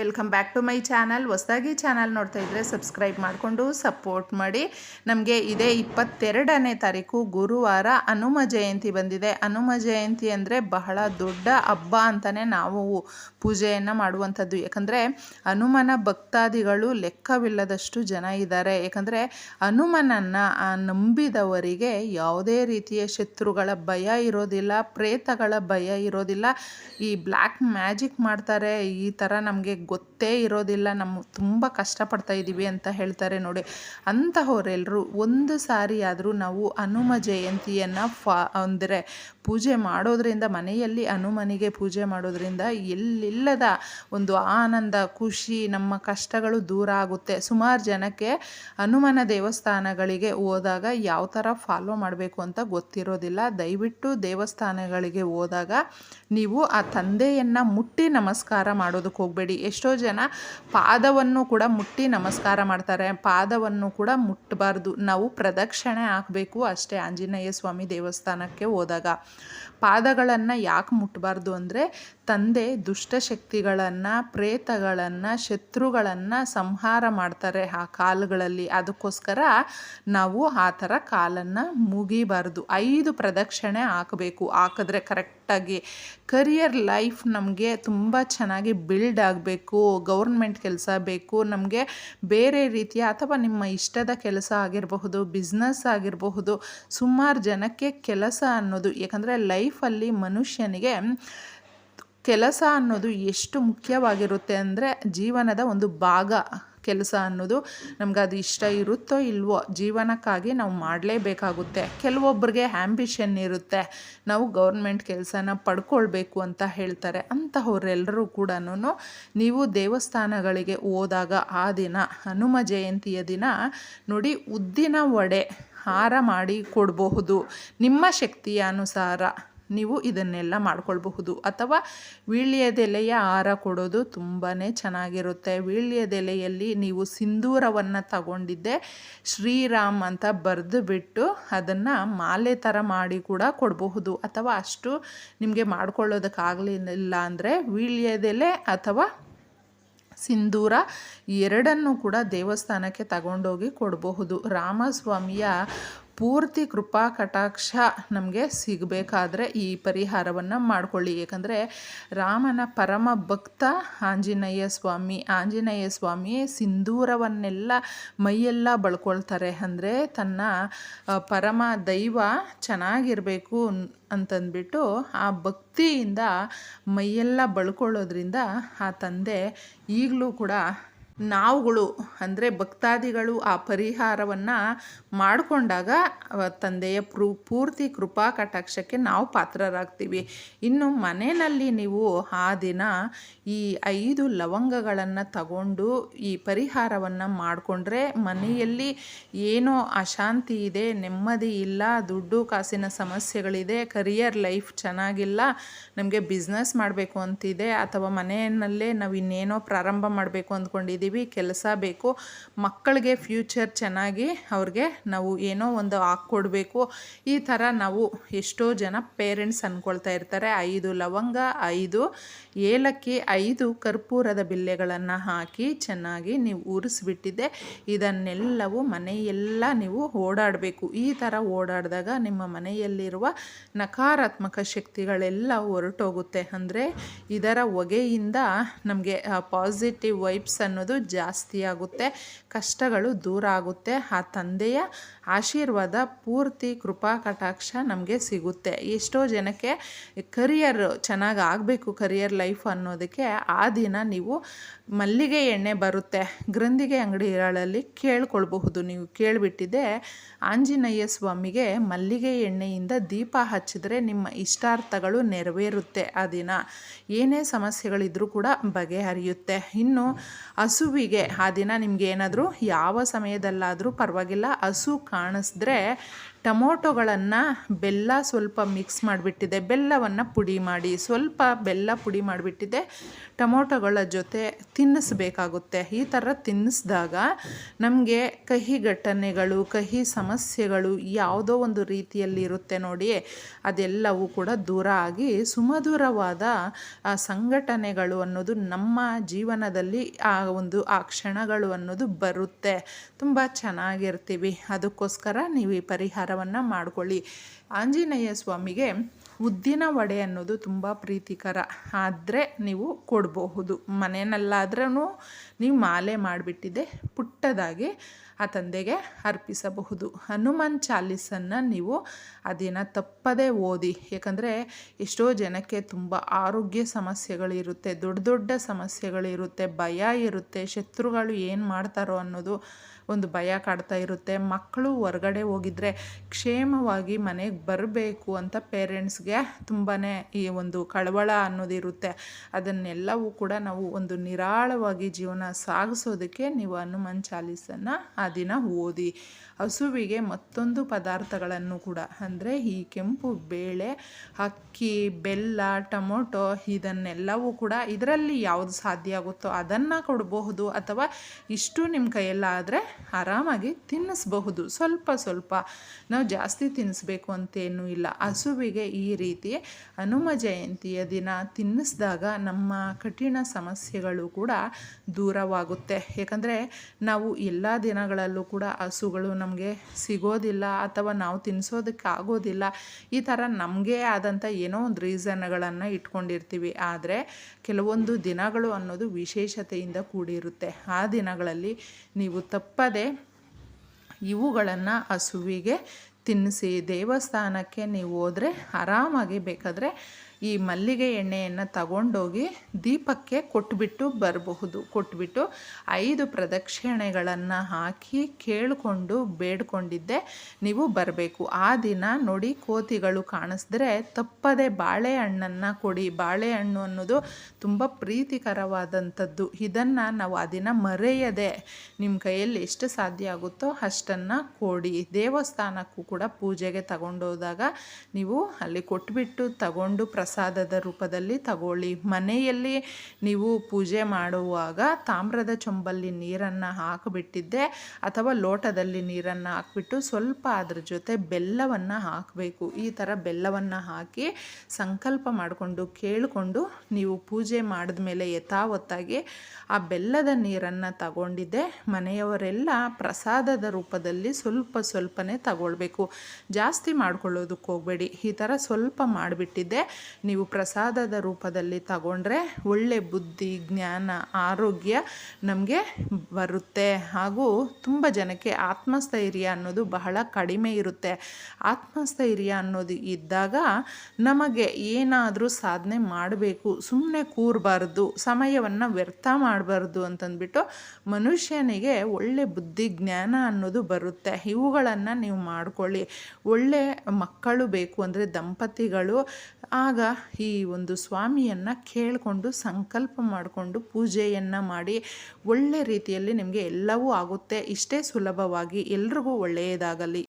Welcome back to my channel. ಹೊಸದಾಗಿ channel ನೋಡ್ತಾ ಇದ್ದರೆ ಸಬ್ಸ್ಕ್ರೈಬ್ ಮಾಡಿಕೊಂಡು ಸಪೋರ್ಟ್ ಮಾಡಿ. ನಮಗೆ ಇದೇ ಇಪ್ಪತ್ತೆರಡನೇ ತಾರೀಕು ಗುರುವಾರ ಹನುಮ ಜಯಂತಿ ಬಂದಿದೆ. ಹನುಮ ಜಯಂತಿ ಅಂದರೆ ಬಹಳ ದೊಡ್ಡ ಹಬ್ಬ ಅಂತಲೇ ನಾವು ಪೂಜೆಯನ್ನು ಮಾಡುವಂಥದ್ದು. ಯಾಕಂದರೆ ಹನುಮನ ಭಕ್ತಾದಿಗಳು ಲೆಕ್ಕವಿಲ್ಲದಷ್ಟು ಜನ ಇದ್ದಾರೆ. ಯಾಕಂದರೆ ಹನುಮನನ್ನು ನಂಬಿದವರಿಗೆ ಯಾವುದೇ ರೀತಿಯ ಶತ್ರುಗಳ ಭಯ ಇರೋದಿಲ್ಲ, ಪ್ರೇತಗಳ ಭಯ ಇರೋದಿಲ್ಲ. ಈ ಬ್ಲ್ಯಾಕ್ ಮ್ಯಾಜಿಕ್ ಮಾಡ್ತಾರೆ. ಈ ಥರ ನಮಗೆ ಗೊತ್ತೇ ಇರೋದಿಲ್ಲ. ನಮ್ಮ ತುಂಬ ಕಷ್ಟಪಡ್ತಾ ಇದ್ದೀವಿ ಅಂತ ಹೇಳ್ತಾರೆ ನೋಡಿ. ಅಂತಹವರೆಲ್ಲರೂ ಒಂದು ಸಾರಿ ಆದರೂ ನಾವು ಹನುಮ ಜಯಂತಿಯನ್ನು ಫಾ ಅಂದರೆ ಪೂಜೆ ಮಾಡೋದರಿಂದ, ಮನೆಯಲ್ಲಿ ಹನುಮನಿಗೆ ಪೂಜೆ ಮಾಡೋದ್ರಿಂದ ಎಲ್ಲಿಲ್ಲದ ಒಂದು ಆನಂದ, ಖುಷಿ, ನಮ್ಮ ಕಷ್ಟಗಳು ದೂರ ಆಗುತ್ತೆ. ಸುಮಾರು ಜನಕ್ಕೆ ಹನುಮನ ದೇವಸ್ಥಾನಗಳಿಗೆ ಹೋದಾಗ ಯಾವ ಥರ ಫಾಲೋ ಮಾಡಬೇಕು ಅಂತ ಗೊತ್ತಿರೋದಿಲ್ಲ. ದಯವಿಟ್ಟು ದೇವಸ್ಥಾನಗಳಿಗೆ ಹೋದಾಗ ನೀವು ಆ ತಂದೆಯನ್ನು ಮುಟ್ಟಿ ನಮಸ್ಕಾರ ಮಾಡೋದಕ್ಕೆ ಹೋಗಬೇಡಿ. ಎಷ್ಟೋ ಜನ ಪಾದವನ್ನು ಕೂಡ ಮುಟ್ಟಿ ನಮಸ್ಕಾರ ಮಾಡ್ತಾರೆ. ಪಾದವನ್ನು ಕೂಡ ಮುಟ್ಟಬಾರ್ದು ನಾವು ಪ್ರದಕ್ಷಿಣೆ ಹಾಕಬೇಕು ಅಷ್ಟೇ ಆಂಜನೇಯ ಸ್ವಾಮಿ ದೇವಸ್ಥಾನಕ್ಕೆ ಹೋದಾಗ. ಪಾದಗಳನ್ನು ಯಾಕೆ ಮುಟ್ಟಬಾರ್ದು ಅಂದರೆ ತಂದೆ ದುಷ್ಟಶಕ್ತಿಗಳನ್ನು ಪ್ರೇತಗಳನ್ನು, ಶತ್ರುಗಳನ್ನು ಸಂಹಾರ ಮಾಡ್ತಾರೆ ಆ ಕಾಲುಗಳಲ್ಲಿ. ಅದಕ್ಕೋಸ್ಕರ ನಾವು ಆ ಥರ ಕಾಲನ್ನು ಮುಗಿಬಾರ್ದು. ಐದು ಪ್ರದಕ್ಷಿಣೆ ಹಾಕಬೇಕು. ಹಾಕಿದ್ರೆ ಕರೆಕ್ಟಾಗಿ ಕರಿಯರ್ ಲೈಫ್ ನಮಗೆ ತುಂಬ ಚೆನ್ನಾಗಿ ಬಿಲ್ಡ್ ಆಗಬೇಕು. ಗೌರ್ಮೆಂಟ್ ಕೆಲಸ ಬೇಕು. ನಮಗೆ ಬೇರೆ ರೀತಿಯ ಅಥವಾ ನಿಮ್ಮ ಇಷ್ಟದ ಕೆಲಸ ಆಗಿರಬಹುದು ಬಿಸ್ನೆಸ್ ಆಗಿರಬಹುದು, ಸುಮಾರು ಜನಕ್ಕೆ ಕೆಲಸ ಅನ್ನೋದು. ಯಾಕಂದರೆ ಲೈಫಲ್ಲಿ ಮನುಷ್ಯನಿಗೆ ಕೆಲಸ ಅನ್ನೋದು ಎಷ್ಟು ಮುಖ್ಯವಾಗಿರುತ್ತೆ ಅಂದರೆ ಜೀವನದ ಒಂದು ಭಾಗ. ಕೆಲಸ ಅನ್ನೋದು ನಮ್ಗೆ ಅದು ಇಷ್ಟ ಇರುತ್ತೋ ಇಲ್ವೋ ಜೀವನಕ್ಕಾಗಿ ನಾವು ಮಾಡಲೇಬೇಕಾಗುತ್ತೆ. ಕೆಲವೊಬ್ಬರಿಗೆ ಆ್ಯಂಬಿಷನ್ ಇರುತ್ತೆ. ನಾವು ಗೌರ್ಮೆಂಟ್ ಕೆಲಸನ ಪಡ್ಕೊಳ್ಬೇಕು ಅಂತ ಹೇಳ್ತಾರೆ. ಅಂತಹವರೆಲ್ಲರೂ ಕೂಡ ನೀವು ದೇವಸ್ಥಾನಗಳಿಗೆ ಹೋದಾಗ ಆ ದಿನ, ಹನುಮ ಜಯಂತಿಯ ದಿನ ನೋಡಿ ಉದ್ದಿನ ವಡೆ ಹಾರ ಮಾಡಿ ಕೊಡಬಹುದು. ನಿಮ್ಮ ಶಕ್ತಿಯ ಅನುಸಾರ ನೀವು ಇದನ್ನೆಲ್ಲ ಮಾಡ್ಕೊಳ್ಬಹುದು. ಅಥವಾ ವೀಳ್ಯದೆಲೆಯ ಆಹಾರ ಕೊಡೋದು ತುಂಬಾ ಚೆನ್ನಾಗಿರುತ್ತೆ. ವೀಳ್ಯದೆಲೆಯಲ್ಲಿ ನೀವು ಸಿಂಧೂರವನ್ನು ತಗೊಂಡಿದ್ದೆ, ಶ್ರೀರಾಮ್ ಅಂತ ಬರೆದು ಬಿಟ್ಟು ಅದನ್ನು ಮಾಲೆ ಥರ ಮಾಡಿ ಕೂಡ ಕೊಡಬಹುದು. ಅಥವಾ ಅಷ್ಟು ನಿಮಗೆ ಮಾಡ್ಕೊಳ್ಳೋದಕ್ಕಾಗಲಿಲ್ಲ ಅಂದರೆ ವೀಳ್ಯದೆಲೆ ಅಥವಾ ಸಿಂಧೂರ ಎರಡನ್ನು ಕೂಡ ದೇವಸ್ಥಾನಕ್ಕೆ ತಗೊಂಡೋಗಿ ಕೊಡಬಹುದು. ರಾಮಸ್ವಾಮಿಯ ಪೂರ್ತಿ ಕೃಪಾ ಕಟಾಕ್ಷ ನಮಗೆ ಸಿಗಬೇಕಾದ್ರೆ ಈ ಪರಿಹಾರವನ್ನು ಮಾಡಿಕೊಳ್ಳಿ. ಏಕೆಂದರೆ ರಾಮನ ಪರಮ ಭಕ್ತ ಆಂಜನೇಯ ಸ್ವಾಮಿ ಆಂಜನೇಯ ಸ್ವಾಮಿ ಸಿಂಧೂರವನ್ನೆಲ್ಲ ಮೈಯೆಲ್ಲ ಬಳ್ಕೊಳ್ತಾರೆ. ಅಂದರೆ ತನ್ನ ಪರಮ ದೈವ ಚೆನ್ನಾಗಿರಬೇಕು ಅಂತಂದ್ಬಿಟ್ಟು ಆ ಭಕ್ತಿಯಿಂದ ಮೈಯೆಲ್ಲ ಬಳ್ಕೊಳ್ಳೋದ್ರಿಂದ ಆ ತಂದೆ ಈಗಲೂ ಕೂಡ ನಾವುಗಳು, ಅಂದರೆ ಭಕ್ತಾದಿಗಳು ಆ ಪರಿಹಾರವನ್ನು ಮಾಡಿಕೊಂಡಾಗ ತಂದೆಯ ಪ್ರೂ ಪೂರ್ತಿ ಕೃಪಾ ಕಟಾಕ್ಷಕ್ಕೆ ನಾವು ಪಾತ್ರರಾಗ್ತೀವಿ. ಇನ್ನು ಮನೆಯಲ್ಲಿ ನೀವು ಆ ದಿನ ಈ ಐದು ಲವಂಗಗಳನ್ನು ತಗೊಂಡು ಈ ಪರಿಹಾರವನ್ನು ಮಾಡಿಕೊಂಡ್ರೆ ಮನೆಯಲ್ಲಿ ಏನೋ ಅಶಾಂತಿ ಇದೆ, ನೆಮ್ಮದಿ ಇಲ್ಲ, ದುಡ್ಡು ಕಾಸಿನ ಸಮಸ್ಯೆಗಳಿದೆ ಕರಿಯರ್ ಲೈಫ್ ಚೆನ್ನಾಗಿಲ್ಲ, ನಮಗೆ ಬಿಸ್ನೆಸ್ ಮಾಡಬೇಕು ಅಂತಿದೆ, ಅಥವಾ ಮನೆಯಲ್ಲೇ ನಾವು ಇನ್ನೇನೋ ಪ್ರಾರಂಭ ಮಾಡಬೇಕು ಅಂದ್ಕೊಂಡಿದ್ದೀವಿ ಕೆಲಸ ಬೇಕು. ಮಕ್ಕಳಿಗೆ ಫ್ಯೂಚರ್ ಚೆನ್ನಾಗಿ ಅವ್ರಿಗೆ ನಾವು ಏನೋ ಒಂದು ಹಾಕ್ಕೊಡ್ಬೇಕು ಈ ಥರ ನಾವು ಎಷ್ಟೋ ಜನ ಪೇರೆಂಟ್ಸ್ ಅಂದ್ಕೊಳ್ತಾ ಇರ್ತಾರೆ. ಐದು ಲವಂಗ, ಐದು ಏಲಕ್ಕಿ, ಐದು ಕರ್ಪೂರದ ಬಿಲ್ಲೆಗಳನ್ನು ಹಾಕಿ ಚೆನ್ನಾಗಿ ನೀವು ಉರಿಸ್ಬಿಟ್ಟಿದ್ದೆ ಇದನ್ನೆಲ್ಲವೂ ಮನೆಯೆಲ್ಲ ನೀವು ಓಡಾಡಬೇಕು. ಈ ಥರ ಓಡಾಡಿದಾಗ ನಿಮ್ಮ ಮನೆಯಲ್ಲಿರುವ ನಕಾರಾತ್ಮಕ ಶಕ್ತಿಗಳೆಲ್ಲ ಹೊರಟೋಗುತ್ತೆ. ಅಂದರೆ ಇದರ ಹೊಗೆಯಿಂದ ನಮಗೆ ಪಾಸಿಟಿವ್ ವೈಬ್ಸ್ ಅನ್ನೋದು ಜಾಸ್ತಿ ಆಗುತ್ತೆ, ಕಷ್ಟಗಳು ದೂರ ಆಗುತ್ತೆ. ಆ ತಂದೆಯ ಆಶೀರ್ವಾದ, ಪೂರ್ತಿ ಕೃಪಾ ಕಟಾಕ್ಷ ನಮಗೆ ಸಿಗುತ್ತೆ. ಎಷ್ಟೋ ಜನಕ್ಕೆ ಕರಿಯರ್ ಚೆನ್ನಾಗಿ ಆಗಬೇಕು ಕರಿಯರ್ ಲೈಫ್ ಅನ್ನೋದಕ್ಕೆ ಆ ದಿನ ನೀವು ಮಲ್ಲಿಗೆ ಎಣ್ಣೆ ಬರುತ್ತೆ. ಗ್ರಂಥಿಗೆ ಅಂಗಡಿಗಳಲ್ಲಿ ಕೇಳ್ಕೊಳ್ಬಹುದು. ನೀವು ಕೇಳಿಬಿಟ್ಟಿದ್ದೆ ಆಂಜನೇಯ ಸ್ವಾಮಿಗೆ ಮಲ್ಲಿಗೆ ಎಣ್ಣೆಯಿಂದ ದೀಪ ಹಚ್ಚಿದ್ರೆ ನಿಮ್ಮ ಇಷ್ಟಾರ್ಥಗಳು ನೆರವೇರುತ್ತೆ ಆ ದಿನ. ಏನೇ ಸಮಸ್ಯೆಗಳಿದ್ರೂ ಕೂಡ ಬಗೆಹರಿಯುತ್ತೆ. ಇನ್ನು ಹಸುವಿಗೆ ಆ ದಿನ ನಿಮಗೆ ಏನಾದರೂ ಯಾವ ಸಮಯದಲ್ಲಾದರೂ ಪರವಾಗಿಲ್ಲ. ಹಸು ಕಾಣಿಸಿದ್ರೆ ಟೊಮೊಟೊಗಳನ್ನು ಬೆಲ್ಲ ಸ್ವಲ್ಪ ಮಿಕ್ಸ್ ಮಾಡಿಬಿಟ್ಟಿದೆ. ಬೆಲ್ಲವನ್ನು ಪುಡಿ ಮಾಡಿ, ಸ್ವಲ್ಪ ಬೆಲ್ಲ ಪುಡಿ ಮಾಡಿಬಿಟ್ಟಿದೆ. ಟೊಮೊಟೊಗಳ ಜೊತೆ ತಿನ್ನಿಸ್ಬೇಕಾಗುತ್ತೆ. ಈ ಥರ ತಿನ್ನಿಸಿದಾಗ ನಮಗೆ ಕಹಿ ಘಟನೆಗಳು, ಕಹಿ ಸಮಸ್ಯೆಗಳು ಯಾವುದೋ ಒಂದು ರೀತಿಯಲ್ಲಿ ಇರುತ್ತೆ ನೋಡಿ ಅದೆಲ್ಲವೂ ಕೂಡ ದೂರ ಆಗಿ ಸುಮಧುರವಾದ ಸಂಘಟನೆಗಳು ಅನ್ನೋದು ನಮ್ಮ ಜೀವನದಲ್ಲಿ ಆ ಒಂದು, ಆ ಕ್ಷಣಗಳು ಅನ್ನೋದು ಬರುತ್ತೆ. ತುಂಬ ಚೆನ್ನಾಗಿರ್ತೀವಿ. ಅದಕ್ಕೋಸ್ಕರ ನೀವು ಈ ಪರಿಹಾರವನ್ನು ಮಾಡಿಕೊಳ್ಳಿ. ಆಂಜನೇಯ ಸ್ವಾಮಿಗೆ ಉದ್ದಿನ ವಡೆ ಅನ್ನೋದು ತುಂಬ ಪ್ರೀತಿಕರ. ಆದರೆ ನೀವು ಕೊಡಬಹುದು. ಮನೆಯಲ್ಲಾದ್ರೂ ನೀವು ಮಾಲೆ ಮಾಡಿಬಿಟ್ಟಿದೆ, ಪುಟ್ಟದಾಗಿ ಆ ತಂದೆಗೆ ಅರ್ಪಿಸಬಹುದು. ಹನುಮಾನ್ ಚಾಲೀಸನ್ನು ನೀವು ಅದನ್ನು ದಿನ ತಪ್ಪದೇ ಓದಿ. ಯಾಕಂದರೆ ಎಷ್ಟೋ ಜನಕ್ಕೆ ತುಂಬ ಆರೋಗ್ಯ ಸಮಸ್ಯೆಗಳಿರುತ್ತೆ, ದೊಡ್ಡ ದೊಡ್ಡ ಸಮಸ್ಯೆಗಳಿರುತ್ತೆ, ಭಯ ಇರುತ್ತೆ, ಶತ್ರುಗಳು ಏನು ಮಾಡ್ತಾರೋ ಅನ್ನೋದು ಒಂದು ಭಯ ಕಾಡ್ತಾ ಇರುತ್ತೆ. ಮಕ್ಕಳು ಹೊರಗಡೆ ಹೋಗಿದ್ರೆ ಕ್ಷೇಮವಾಗಿ ಮನೆಗೆ ಬರಬೇಕು ಅಂತ ಪೇರೆಂಟ್ಸ್ಗೆ ತುಂಬಾ ಈ ಒಂದು ಕಳವಳ ಅನ್ನೋದಿರುತ್ತೆ ಅದನ್ನೆಲ್ಲವೂ ಕೂಡ ನಾವು ಒಂದು ನಿರಾಳವಾಗಿ ಜೀವನ ಸಾಗಿಸೋದಕ್ಕೆ ನೀವು ಹನುಮಾನ್ ಚಾಲೀಸನ್ನು ದಿನ ಓದಿ. ಹಸುವಿಗೆ ಮತ್ತೊಂದು ಪದಾರ್ಥಗಳನ್ನು ಕೂಡ, ಅಂದರೆ ಈ ಕೆಂಪು ಬೇಳೆ, ಅಕ್ಕಿ, ಬೆಲ್ಲ, ಟೊಮೊಟೊ ಇದನ್ನೆಲ್ಲವೂ ಕೂಡ ಇದರಲ್ಲಿ ಯಾವುದು ಸಾಧ್ಯ ಆಗುತ್ತೋ ಅದನ್ನು ಕೊಡಬಹುದು ಅಥವಾ ಇಷ್ಟು ನಿಮ್ಮ ಕೈಯಲ್ಲಾದರೆ ಆರಾಮಾಗಿ ತಿನ್ನಿಸ್ಬಹುದು. ಸ್ವಲ್ಪ ಸ್ವಲ್ಪ. ನಾವು ಜಾಸ್ತಿ ತಿನ್ನಿಸ್ಬೇಕು ಅಂತೇನೂ ಇಲ್ಲ. ಹಸುವಿಗೆ ಈ ರೀತಿ ಹನುಮ ಜಯಂತಿಯ ದಿನ ತಿನ್ನಿಸಿದಾಗ ನಮ್ಮ ಕಠಿಣ ಸಮಸ್ಯೆಗಳು ಕೂಡ ದೂರವಾಗುತ್ತೆ. ಯಾಕಂದರೆ ನಾವು ಎಲ್ಲ ದಿನಗಳಲ್ಲೂ ಕೂಡ ಹಸುಗಳು ನಮಗೆ ಸಿಗೋದಿಲ್ಲ ಅಥವಾ ನಾವು ತಿನ್ನಿಸೋದಕ್ಕೆ ಆಗೋದಿಲ್ಲ. ಈ ಥರ ನಮಗೆ ಆದಂಥ ಏನೋ ಒಂದು ರೀಸನ್ಗಳನ್ನು ಇಟ್ಕೊಂಡಿರ್ತೀವಿ. ಆದರೆ ಕೆಲವೊಂದು ದಿನಗಳು ಅನ್ನೋದು ವಿಶೇಷತೆಯಿಂದ ಕೂಡಿರುತ್ತೆ. ಆ ದಿನಗಳಲ್ಲಿ ನೀವು ತಪ್ಪದೆ ಇವುಗಳನ್ನು ಹಸುವಿಗೆ ತಿನ್ನಿಸಿ ದೇವಸ್ಥಾನಕ್ಕೆ ನೀವು ಹೋದರೆ ಆರಾಮಾಗಿ ಬೇಕಾದರೆ ಈ ಮಲ್ಲಿಗೆ ಎಣ್ಣೆಯನ್ನು ತಗೊಂಡೋಗಿ ದೀಪಕ್ಕೆ ಕೊಟ್ಬಿಟ್ಟು ಬರಬಹುದು. ಕೊಟ್ಬಿಟ್ಟು ಐದು ಪ್ರದಕ್ಷಿಣೆಗಳನ್ನು ಹಾಕಿ ಕೇಳಿಕೊಂಡು ಬೇಡ್ಕೊಂಡಿದ್ದೆ, ನೀವು ಬರಬೇಕು. ಆ ದಿನ ನೋಡಿ ಕೋತಿಗಳು ಕಾಣಿಸಿದ್ರೆ ತಪ್ಪದೆ ಬಾಳೆಹಣ್ಣನ್ನು ಕೊಡಿ. ಬಾಳೆಹಣ್ಣು ಅನ್ನೋದು ತುಂಬ ಪ್ರೀತಿಕರವಾದಂಥದ್ದು. ಇದನ್ನು ನಾವು ಆ ದಿನ ಮರೆಯದೆ ನಿಮ್ಮ ಕೈಯಲ್ಲಿ ಎಷ್ಟು ಸಾಧ್ಯ ಆಗುತ್ತೋ ಅಷ್ಟನ್ನು ಕೊಡಿ. ದೇವಸ್ಥಾನಕ್ಕೂ ಕೂಡ ಪೂಜೆಗೆ ತಗೊಂಡೋದಾಗ ನೀವು ಅಲ್ಲಿ ಕೊಟ್ಬಿಟ್ಟು ತಗೊಂಡು ಪ್ರಸಾದದ ರೂಪದಲ್ಲಿ ತಗೊಳ್ಳಿ. ಮನೆಯಲ್ಲಿ ನೀವು ಪೂಜೆ ಮಾಡುವಾಗ ತಾಮ್ರದ ಚೊಂಬಲ್ಲಿ ನೀರನ್ನು ಹಾಕಿಬಿಟ್ಟಿದ್ದೆ ಅಥವಾ ಲೋಟದಲ್ಲಿ ನೀರನ್ನು ಹಾಕಿಬಿಟ್ಟು ಸ್ವಲ್ಪ ಅದ್ರ ಜೊತೆ ಬೆಲ್ಲವನ್ನು ಹಾಕಬೇಕು. ಈ ಥರ ಬೆಲ್ಲವನ್ನು ಹಾಕಿ ಸಂಕಲ್ಪ ಮಾಡಿಕೊಂಡು ಕೇಳಿಕೊಂಡು ನೀವು ಪೂಜೆ ಮಾಡಿದ ಮೇಲೆ ಯಥಾವತ್ತಾಗಿ ಆ ಬೆಲ್ಲದ ನೀರನ್ನು ತಗೊಂಡಿದ್ದೆ. ಮನೆಯವರೆಲ್ಲ ಪ್ರಸಾದದ ರೂಪದಲ್ಲಿ ಸ್ವಲ್ಪ ಸ್ವಲ್ಪನೇ ತಗೊಳ್ಬೇಕು. ಜಾಸ್ತಿ ಮಾಡ್ಕೊಳ್ಳೋದಕ್ಕೆ ಹೋಗಬೇಡಿ. ಈ ಥರ ಸ್ವಲ್ಪ ಮಾಡಿಬಿಟ್ಟಿದ್ದೆ. ನೀವು ಪ್ರಸಾದದ ರೂಪದಲ್ಲಿ ತಗೊಂಡ್ರೆ ಒಳ್ಳೆ ಬುದ್ಧಿ, ಜ್ಞಾನ, ಆರೋಗ್ಯ ನಮಗೆ ಬರುತ್ತೆ. ಹಾಗೂ ತುಂಬ ಜನಕ್ಕೆ ಆತ್ಮಸ್ಥೈರ್ಯ ಅನ್ನೋದು ಬಹಳ ಕಡಿಮೆ ಇರುತ್ತೆ. ಆತ್ಮಸ್ಥೈರ್ಯ ಅನ್ನೋದು ಇದ್ದಾಗ ನಮಗೆ ಏನಾದರೂ ಸಾಧನೆ ಮಾಡಬೇಕು. ಸುಮ್ಮನೆ ಕೂರಬಾರ್ದು, ಸಮಯವನ್ನು ವ್ಯರ್ಥ ಮಾಡಬಾರ್ದು ಅಂತಂದ್ಬಿಟ್ಟು ಮನುಷ್ಯನಿಗೆ ಒಳ್ಳೆ ಬುದ್ಧಿ, ಜ್ಞಾನ ಅನ್ನೋದು ಬರುತ್ತೆ. ಇವುಗಳನ್ನು ನೀವು ಮಾಡಿಕೊಳ್ಳಿ. ಒಳ್ಳೆ ಮಕ್ಕಳು ಬೇಕು ಅಂದರೆ ದಂಪತಿಗಳು, ಆಗ ಈ ಒಂದು ಸ್ವಾಮಿಯನ್ನು ಕೇಳಿಕೊಂಡು ಸಂಕಲ್ಪ ಮಾಡಿಕೊಂಡು ಪೂಜೆಯನ್ನು ಮಾಡಿ ಒಳ್ಳೆ ರೀತಿಯಲ್ಲಿ ನಿಮಗೆ ಎಲ್ಲವೂ ಆಗುತ್ತೆ. ಇಷ್ಟೇ ಸುಲಭವಾಗಿ ಎಲ್ರಿಗೂ ಒಳ್ಳೆಯದಾಗಲಿ.